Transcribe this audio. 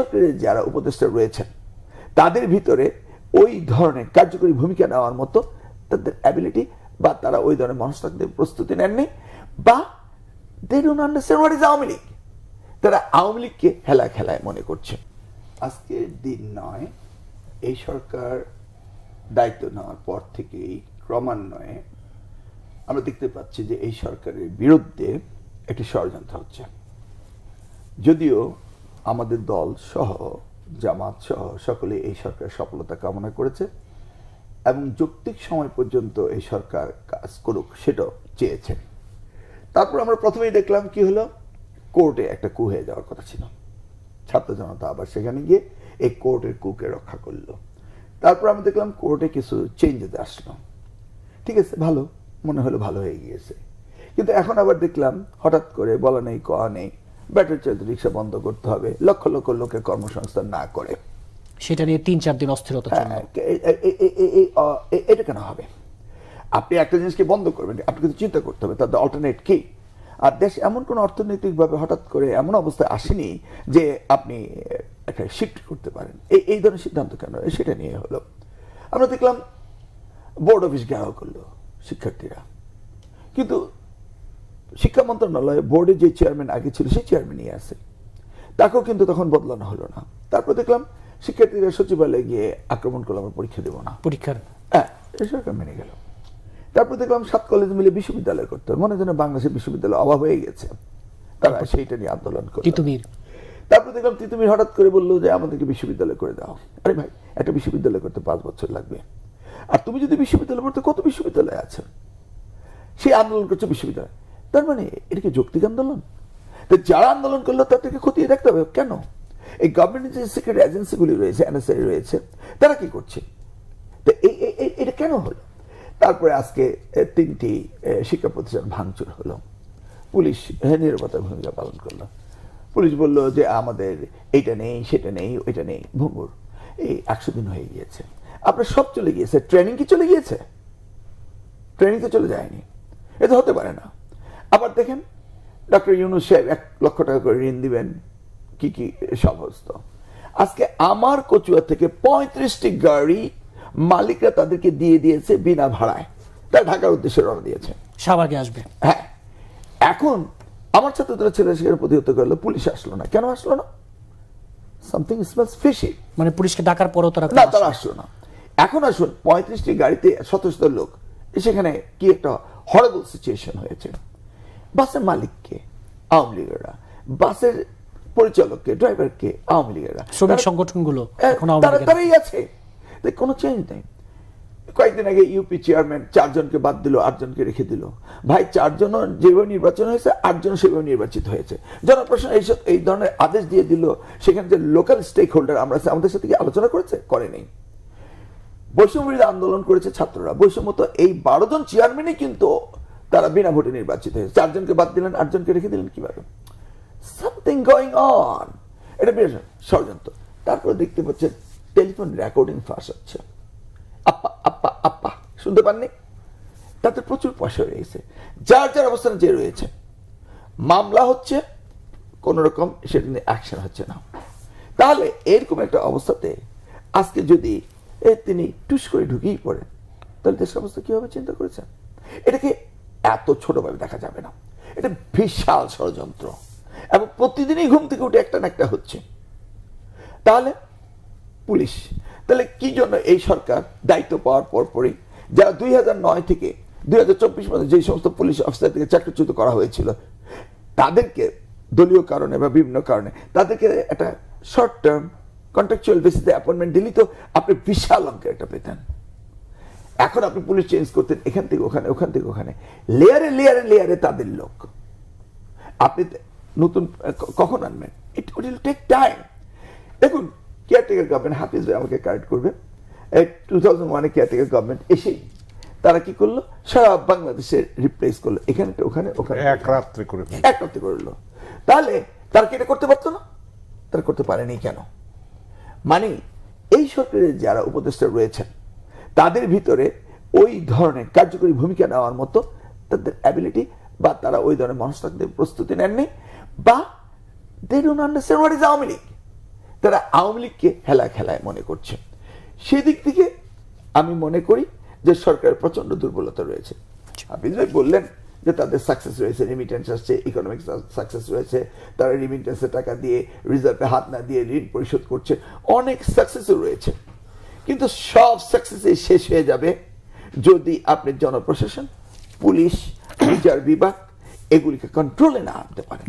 সরকারের যারা উপদেষ্টা রয়েছেন, তাদের ভিতরে ওই ধরনের কার্যকরী ভূমিকা নেওয়ার মতো তাদের অ্যাবিলিটি বা তারা ওই ধরনের মনস্তাত্ত্বিক প্রস্তুতি নেননি বা they don't understand what is Awami League. তারা আওয়ামী লীগকে হেলা খেলায় মনে করছে। আজকের দিন নয়, এই সরকার দায়িত্ব নেওয়ার পর থেকেই ক্রমান্বয়ে আমরা দেখতে পাচ্ছি যে এই সরকারের বিরুদ্ধে একটি ষড়যন্ত্র হচ্ছে। যদিও আমাদের দল সহ, জামাত সহ সকলে এই সরকারের সফলতা কামনা করেছে এবং যৌক্তিক সময় পর্যন্ত এই সরকার কাজ করুক সেটাও চেয়েছে। তারপর আমরা প্রথমেই দেখলাম কি হলো? কোর্টে একটা কু হয়ে যাওয়ার কথা ছিল। ছাত্র জনতা আবার সেখানে গিয়ে এই কোর্টের কুকে রক্ষা করল। তারপর আমি দেখলাম কোর্টে কিছু চেঞ্জেস আসলো। ঠিক আছে, ভালো, মনে হলো ভালো হয়ে গিয়েছে। কিন্তু এখন আবার দেখলাম হঠাৎ করে বলা নেই কওয়া নেই ব্যাটারি চালিত রিক্সা বন্ধ করতে হবে। লক্ষ লক্ষ লোকের কর্মসংস্থান না করে। সেটা নিয়ে তিন চার দিন অস্থিরতা হ্যাঁ, এটা কেন হবে? আপনি একটা জিনিসকে বন্ধ করবেন আপনি কিন্তু চিন্তা করতে হবে তার অল্টারনেট কি? আর দেশ এমন কোন অর্থনৈতিকভাবে হঠাৎ করে এমন অবস্থায় আসেনি যে আপনি একটা শিফট করতে পারেন। এই এই ধরনের সিদ্ধান্ত কেন? সেটা নিয়ে হলো। আমরা দেখলাম বোর্ড অফিস ঘেরাও করল শিক্ষার্থীরা। কিন্তু শিক্ষা মন্ত্রণালয়ে বোর্ডে যে চেয়ারম্যান আগে ছিল সেই চেয়ারম্যানই আছে। তাকেও কিন্তু তখন বদলানো হলো না। তারপর দেখলাম শিক্ষার্থীরা সচিবালয়ে গিয়ে আক্রমণ করল আমরা পরীক্ষা দেবো না। পরীক্ষার? হ্যাঁ সরকার মেনে গেল। তারপর দেখলাম সাত কলেজ মিলে বিশ্ববিদ্যালয় করতে হবে। মনে যেন বাংলাদেশের বিশ্ববিদ্যালয় অভাব হয়ে গেছে। তারা সেইটা নিয়ে আন্দোলন তিতুমির? তারপর দেখলাম তিতুমির হঠাৎ করে বলল যে আমাদেরকে বিশ্ববিদ্যালয় করে দাও। আরে ভাই একটা বিশ্ববিদ্যালয় করতে পাঁচ বছর লাগবে। আর তুমি যদি বিশ্ববিদ্যালয় পড়তে কত বিশ্ববিদ্যালয় আছে? সেই আন্দোলন করছে বিশ্ববিদ্যালয়। তার মানে এটা কি যৌক্তিক আন্দোলন? তো যারা আন্দোলন করল তাদেরকে খতিয়ে দেখতে হবে কেন? এই গভর্নমেন্ট যে সিক্রেট এজেন্সিগুলি রয়েছে এনএসআই রয়েছে তারা কি করছে? তো এই এটা কেন হলো? তারপরে আজকে তিনটি শিক্ষা প্রতিষ্ঠান ভাঙচুর হলো। পুলিশ হ্যাঁ, নিরাপত্তার ভূমিকা পালন করল। পুলিশ বলল যে আমাদের এইটা নেই সেটা নেই ওইটা নেই ভঙ্গুর। এই একশো দিন হয়ে গিয়েছে। আপনার সব চলে গিয়েছে। ট্রেনিং কি চলে গিয়েছে? ট্রেনিং তো চলে যায়নি। এটা হতে পারে না। আবার দেখেন ডক্টর ইউনুস সাহেব এক লক্ষ টাকা করে ঋণ দিবেন কি কি সমস্ত আজকে আমার কচুয়া থেকে পঁয়ত্রিশটি গাড়ি মালিকরা তাদেরকে দিয়ে দিয়েছে বিনা ভাড়ায়। তারা ঢাকার উদ্দেশ্যে রওনা দিয়েছে। শাহবাগে আসবে। হ্যাঁ। এখন আমার ছাত্ররা ছেলে সেখানে প্রতিহত করল পুলিশ আসলো না। কেন আসলো না? সামথিং স্মেলস ফিশি মানে পুলিশকে ডাকার পরও তারা না তারা আসলো না। এখন আসুন পঁয়ত্রিশটি গাড়িতে শত শত লোক সেখানে কি একটা হরেবল সিচুয়েশন হয়েছে। বাসের মালিককে আওয়ামী লীগেরা বাসের পরিচালককে ড্রাইভারকে আওয়ামী লীগেরা শ্রমিক সংগঠনগুলো তারা তারাই আছে। কোনো চেঞ্জ নেই। কয়েকদিন আগে ইউপি চেয়ারম্যান চারজনকে বাদ দিল আটজনকে রেখে দিল। ভাই চারজন যেভাবে নির্বাচন হয়েছে আটজন সেভাবে নির্বাচিত হয়েছে। জনপ্রশাসন এইসব এই ধরনের আদেশ দিয়ে দিল সেখানে যে লোকাল স্টেক হোল্ডার আমরা আমাদের সাথে কি আলোচনা করেছে? করেনি বৈষম্য আন্দোলন করেছে ছাত্ররা। বৈষম্য তো এই বারো জন চেয়ারম্যানই কিন্তু তারা বিনা ভোটে নির্বাচিত হয়েছে। চারজনকে বাদ দিলেন, আটজনকে রেখে দিলেন কীভাবে? সামথিং গোয়িং অন এটা বেশ ষড়যন্ত্র। তারপরে দেখতে পাচ্ছেন টেলিফোন রেকর্ডিং ফাঁস হচ্ছে। আপ্পা আপ্পা আপ্পা শুনতে পাননি? তাতে প্রচুর পয়সা রয়েছে। যার যার অবস্থানে যে রয়েছে। মামলা হচ্ছে কোন রকম সেটা নিয়ে অ্যাকশন হচ্ছে না। তাহলে এরকম একটা অবস্থাতে আজকে যদি তিনি টুস করে ঢুকেই পড়েন, তাহলে দেশের অবস্থা কি হবে চিন্তা করেছেন? এটাকে এত ছোটভাবে দেখা যাবে না। এটা বিশাল ষড়যন্ত্র। এবং প্রতিদিনই ঘুম থেকে উঠে একটা না একটা হচ্ছে। তাহলে পুলিশ, তাহলে কি জন্য এই সরকার দায়িত্ব পাওয়ার পরপরই যারা দুই নয় থেকে দুই হাজার চব্বিশ মধ্যে যে সমস্ত পুলিশ অফিসার থেকে চাকরিচ্যুত করা হয়েছিল, তাদেরকে দলীয় কারণে বা বিভিন্ন কারণে, তাদেরকে একটা শর্ট টার্ম কন্ট্রাকচুয়াল বেসিসে অ্যাপয়েন্টমেন্ট দিলেই তো আপনি বিশাল অঙ্কের একটা পেতেন এখন আপনি পুলিশ চেঞ্জ করতেন এখান থেকে ওখানে ওখান থেকে ওখানে। লেয়ারে লেয়ারে লেয়ারে তাদের লোক। আপনি নতুন কখন আনবেন? ইট উইল টেক টাইম দেখুন কেয়ারটেকার গভর্নমেন্ট হাফিজ ভাই আমাকে কারেক্ট করবে। টু থাউজেন্ড ওয়ানে কেয়ারটেকার গভর্নমেন্ট এসেই তারা কি করল? সারা বাংলাদেশে রিপ্লেস করল। এখানে ওখানে ওখানে। এক রাত্রে করে। এক রাত্রে করল তাহলে তারা কি এটা করতে পারতো না? তারা করতে পারেনি কেন? মানে এই সরকারের যারা উপদেষ্টা রয়েছেন তাদের ভিতরে ওই ধরনের কার্যকরী ভূমিকা নেওয়ার মতো তাদের অ্যাবিলিটি বা তারা ওই ধরনের মনস্তাত্ত্বিক প্রস্তুতি নেননি বা they don't understand what is Awami League. তারা আওয়ামী লীগকে হেলা খেলায় মনে করছে। সেদিক থেকে আমি মনে করি যে সরকারের প্রচণ্ড দুর্বলতা রয়েছে। আপনি যে বললেন যে তাদের সাকসেস রয়েছে রেমিটেন্স আসছে ইকোনমিক সাকসেস রয়েছে, তারা রেমিটেন্সের টাকা দিয়ে রিজার্ভে হাত না দিয়ে ঋণ পরিশোধ করছে। অনেক সাকসেসও রয়েছে। কিন্তু সব সাকসেস শেষ হয়ে যাবে যদি আপনি জনপ্রশাসন, পুলিশ, বিচার বিভাগ এগুলিকে কন্ট্রোলে না আনতে পারেন।